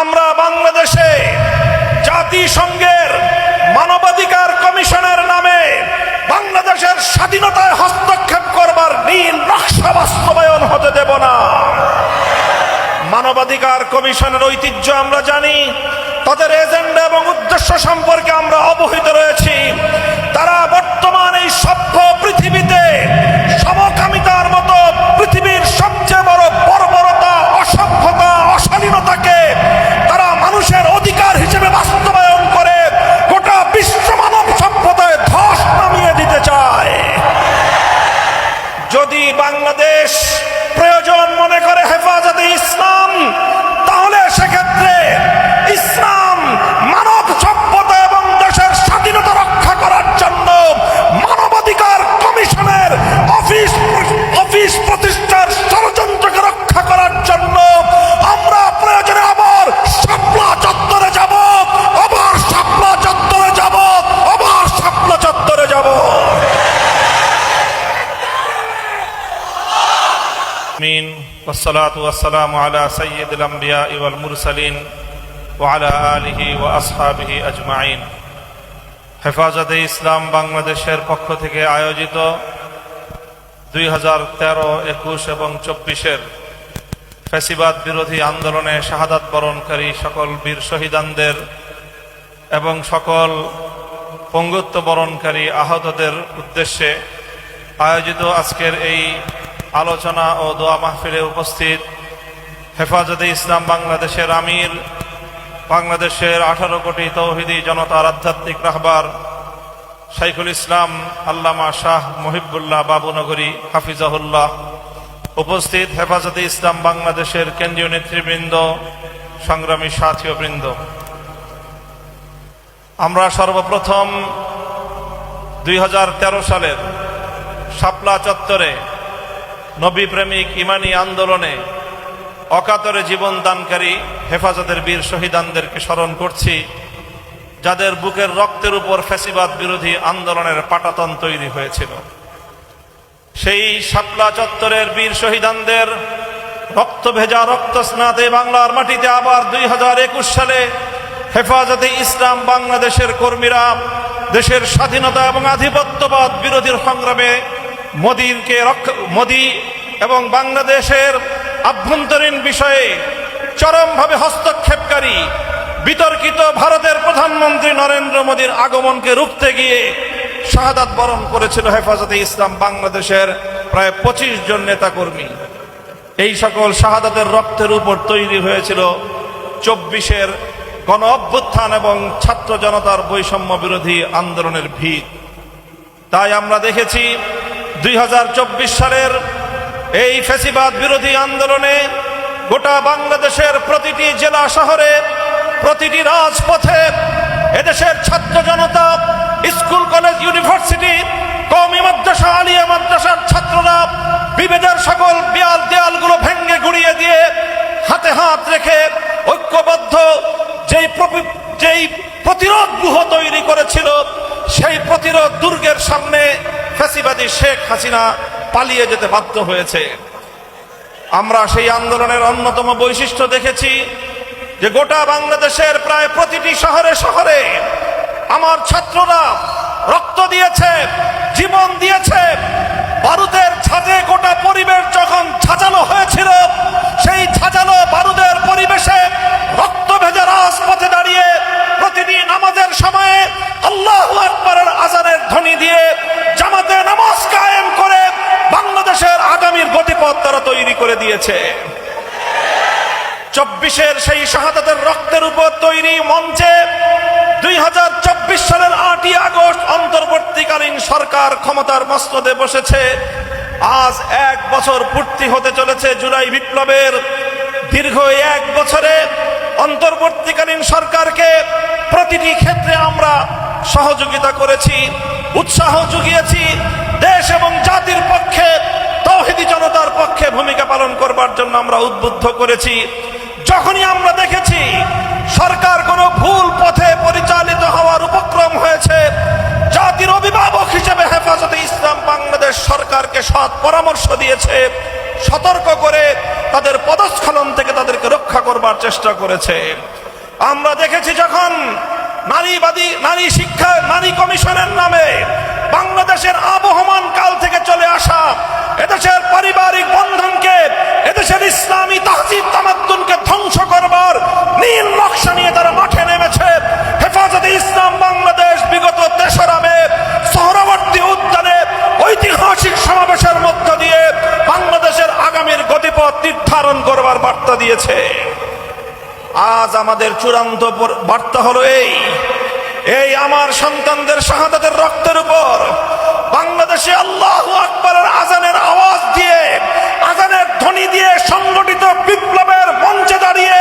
আমরা বাংলাদেশে জাতিসংঘের মানবাধিকার কমিশনের নামে বাংলাদেশের স্বাধীনতায় হস্তক্ষেপ করবার নীল নকশা বাস্তবায়ন হতে দেব না। মানবাধিকার কমিশনের ঐতিহ্য আমরা জানি, তাদের এজেন্ডা এবং উদ্দেশ্য সম্পর্কে আমরা অবহিত বাংলাদেশ প্রয়োজন মনে করে হেফাজতে ইসলাম, তাহলে সেক্ষেত্রে ইসলাম মানব সভ্যতা এবং দেশের স্বাধীনতা রক্ষা করার জন্য মানবাধিকার কমিশনের অফিস অফিস প্রতিষ্ঠার والصلاة والسلام على سيد الأنبياء والمرسلين وعلى آله وأصحابه أجمعين হেফাজতে ইসলাম বাংলাদেশের পক্ষ থেকে আয়োজিত দুই হাজার তেরো একুশ এবং চব্বিশের ফ্যাসিবাদ বিরোধী আন্দোলনে শাহাদাত বরণকারী সকল বীর শহীদানদের এবং সকল পঙ্গুত্ব বরণকারী আহতদের উদ্দেশ্যে আয়োজিত আজকের এই আলোচনা ও দোয়া মাহফিলে উপস্থিত হেফাজতে ইসলাম বাংলাদেশের আমির, বাংলাদেশের আঠারো কোটি তৌহিদি জনতার আধ্যাত্মিক রাহবার, শাইখুল ইসলাম আল্লামা শাহ মহিবুল্লাহ বাবুনগরী হাফিজাহুল্লাহ। উপস্থিত হেফাজতে ইসলাম বাংলাদেশের কেন্দ্রীয় নেতৃবৃন্দ, সংগ্রামী সাথীয়বৃন্দ আমরা সর্বপ্রথম দুই হাজার তেরো সালের শাপলা চত্বরে নবী প্রেমিক ইমানি আন্দোলনে অকাতরে জীবন দানকারী হেফাজতের বীর শহীদানদেরকে স্মরণ করছি, যাদের বুকের রক্তের উপর ফ্যাসিবাদ বিরোধী আন্দোলনের পাটাতন তৈরি হয়েছিল। সেই শাপলা চত্বরের বীর শহীদানদের রক্ত ভেজা রক্ত স্নাতে বাংলার মাটিতে আবার দুই হাজার একুশ সালে হেফাজতে ইসলাম বাংলাদেশের কর্মীরা দেশের স্বাধীনতা এবং আধিপত্যবাদ বিরোধীর সংগ্রামে মোদীকে মোদী এবং বাংলাদেশের আভ্যন্তরীণ বিষয়ে চরমভাবে হস্তক্ষেপকারী, বিতর্কিত ভারতের প্রধানমন্ত্রী নরেন্দ্র মোদীর আগমনকে রুখতে গিয়ে শাহাদাত বরণ করেছিল হেফাজতে ইসলাম বাংলাদেশের প্রায় পঁচিশ জন নেতাকর্মী। এই সকল শাহাদাতের রক্তের উপর তৈরি হয়েছিল চব্বিশের গণ অভ্যুত্থান এবং ছাত্র জনতার বৈষম্য বিরোধী আন্দোলনের ভিত। তাই আমরা দেখেছি দুই হাজার চব্বিশ সালের এই ফেসিবাদ বিরোধী আন্দোলনে গোটা বাংলাদেশের প্রতিটি জেলা শহরে, প্রতিটি রাজপথে এদেশের ছাত্র জনতা, স্কুল, কলেজ, ইউনিভার্সিটি, কওমি মাদ্রাসা, আলিয়া মাদ্রাসার ছাত্ররা বিভেদের সকল বিয়াল দেয়ালগুলো ভেঙ্গে গুড়িয়ে দিয়ে হাতে হাত রেখে ঐক্যবদ্ধ যেই যেই প্রতিরোধ গুহ তৈরি করেছিল, সেই প্রতিরোধ দুর্গের সামনে ফ্যাসিবাদী শেখ হাসিনা পালিয়ে যেতে বাধ্য হয়েছে। আমরা সেই আন্দোলনের অন্যতম বৈশিষ্ট্য দেখেছি যে গোটা বাংলাদেশের প্রায় প্রতিটি শহরে শহরে আমার ছাত্ররা রক্ত দিয়েছে, জীবন দিয়েছে। ভারতের ছাদে গোটা পরিবেশ যখন ছাজানো হয়েছিল সেই ছাজানো বারুদের পরিবেশে রক্ত ভেজা রাজপথে দাঁড়িয়ে প্রতিদিন আমাদের সময়ে আল্লাহ আকবরের আজানের ধ্বনি দিয়ে জামাতে নামাজ কায়েম করে বাংলাদেশের আগামীর গতিপথ তারা তৈরি করে দিয়েছে চব্বিশের সেই শাহাদাতের রক্তের উপর তৈরি মঞ্চে দুই হাজার চব্বিশ সালের আটই আগস্ট অন্তর্বর্তীকালীন সরকার ক্ষমতার মস্তদে বসেছে। আজ এক বছর পূর্তি হতে চলেছে জুলাই বিপ্লবের। দীর্ঘ এক বছরে অন্তর্বর্তীকালীন সরকারকে প্রতিটি ক্ষেত্রে আমরা সহযোগিতা করেছি, উৎসাহ জুগিয়েছি দেশ এবং জাতির পক্ষে, তৌহিদি জনতার পক্ষে ভূমিকা পালন করবার জন্য আমরা উদ্বুদ্ধ করেছি। যখনই আমরা দেখেছি সরকার কোনো ভুল পথে পরিচালিত হওয়ার উপক্রম হয়েছে, জাতির অভিভাবক হিসেবে হেফাজতে ইসলাম বাংলাদেশ সরকারকে সৎ পরামর্শ দিয়েছে, সতর্ক করে তাদের পদস্খলন থেকে তাদেরকে রক্ষা করবার চেষ্টা করেছে। আমরা দেখেছি যখন নারীবাদী, নারী শিক্ষা, নারী কমিশনের নামে বাংলাদেশের আবহমান কাল থেকে চলে আসা নির্ধারণ বার্তা দিয়েছে। আজ আমাদের চূড়ান্ত বার্তা হলো এই। এই আমার সন্তানদের শাহাদাতের রক্তের উপর বাংলাদেশে আল্লাহ আকবরের আজানের আওয়াজ দিয়ে, আজানের ধ্বনি দিয়ে সংগঠিত বিপ্লবের মঞ্চে দাঁড়িয়ে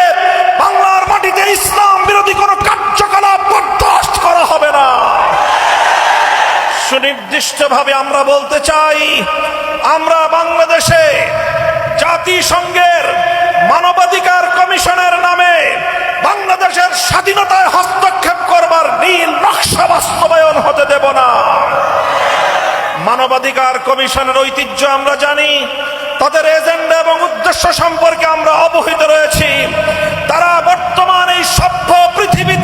বাংলার মাটিতে ইসলাম বিরোধী কোনো কার্যকলাপ বরদাস্ত করা হবে না। সুনির্দিষ্টভাবে আমরা বলতে চাই, আমরা বাংলাদেশে জাতিসংঘের মানবাধিকার কমিশনের নামে বাংলাদেশের স্বাধীনতায় হস্তক্ষেপ করবার নীল নকশা বাস্তবায়ন হতে দেব না। মানবাধিকার কমিশনের ঐতিহ্য আমরা জানি, তাদের এজেন্ডা এবং উদ্দেশ্য সম্পর্কে আমরা অবহিত রয়েছি। তারা বর্তমানে এই সভ্য পৃথিবীতে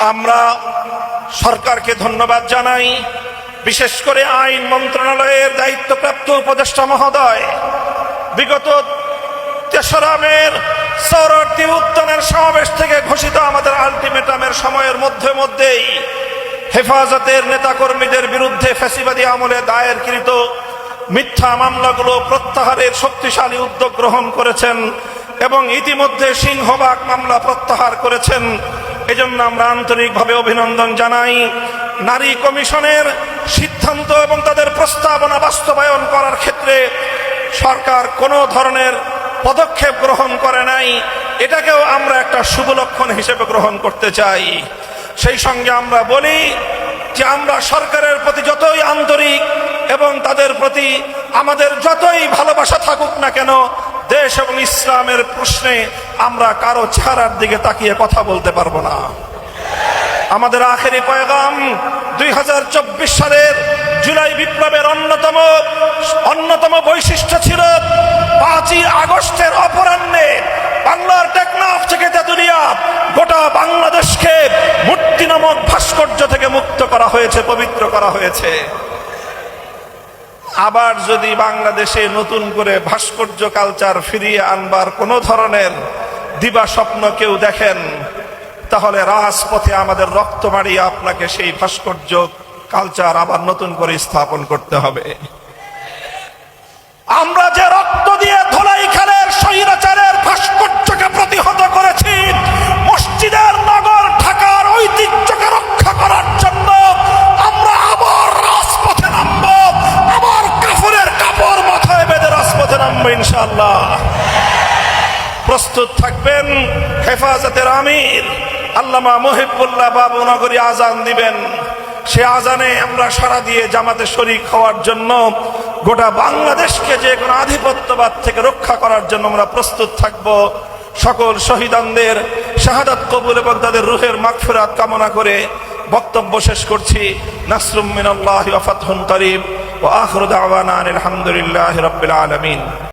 আমরা সরকারকে ধন্যবাদ জানাই। বিশেষ করে আইন মন্ত্রণালয়ের দায়িত্বপ্রাপ্ত উপদেষ্টা মহোদয়। বিগত তেসরা মের উদ্যানের সমাবেশ থেকে ঘোষিত আমাদের আলটিমেটামের সময়ের মধ্যে মধ্যেই হেফাজতের নেতাকর্মীদের বিরুদ্ধে ফ্যাসিবাদী আমলে দায়েরকৃত মিথ্যা মামলাগুলো প্রত্যাহারের শক্তিশালী উদ্যোগ গ্রহণ করেছেন এবং ইতিমধ্যে সিংহবাগ মামলা প্রত্যাহার করেছেন। এজন্য আমরা আন্তরিকভাবে অভিনন্দন জানাই। নারী কমিশনের সিদ্ধান্ত এবং তাদের প্রস্তাবনা বাস্তবায়ন করার ক্ষেত্রে সরকার কোনো ধরনের পদক্ষেপ গ্রহণ করে নাই। এটাকেও আমরা একটা শুভ লক্ষণ হিসেবে গ্রহণ করতে চাই। সেই সঙ্গে আমরা বলি যে আমরা সরকারের প্রতি যতই আন্তরিক এবং তাদের প্রতি আমাদের যতই ভালোবাসা থাকুক না কেন দেশ এবং ইসলামের প্রশ্নে আমরা কারও চেহারার দিকে তাকিয়ে কথা বলতে পারব না। আমাদের আখেরি পয়গাম দুই সালের জুলাই বিপ্লবের অন্যতম অন্যতম বৈশিষ্ট্য ছিল পাঁচই আগস্টের অপরাহ্নে বাংলার টেকনাফ থেকে তেতুলিয়া গোটা বাংলাদেশকে মূর্তি নামক ভাস্কর্য থেকে মুক্ত করা হয়েছে, পবিত্র করা হয়েছে। আবার যদি বাংলাদেশে নতুন করে ভাস্কর্য কালচার ফিরিয়ে আনবার কোনো ধরনের দিবা স্বপ্ন কেউ দেখেন, তাহলে রাজপথে আমাদের রক্ত মারিয়ে আপনাকে সেই ভাস্কর্য কালচার আবার নতুন করে স্থাপন করতে হবে। আমরা যে ইনশাআল্লাহ। প্রস্তুত থাকবেন, হেফাজতের আমির। আল্লামা মহিবুল্লাহ বাবু নগরী আজান দিবেন। সে আজানে আমরা সারা দিয়ে জামাতে শরিক হওয়ার জন্য গোটা বাংলাদেশকে যে কোনো আধিপত্যবাদ থেকে রক্ষা করার জন্য আমরা প্রস্তুত থাকব। সকল শহীদানদের শাহাদাত কবুল এবং তাদের রুহের মাগফিরাত কামনা করে বক্তব্য শেষ করছি। নাসরুম মিনাল্লাহি ওয়া ফাতহুন করিম। ওয়া আখিরু দাওয়ানা আনিল হামদুলিল্লাহি রাব্বিল আলামিন।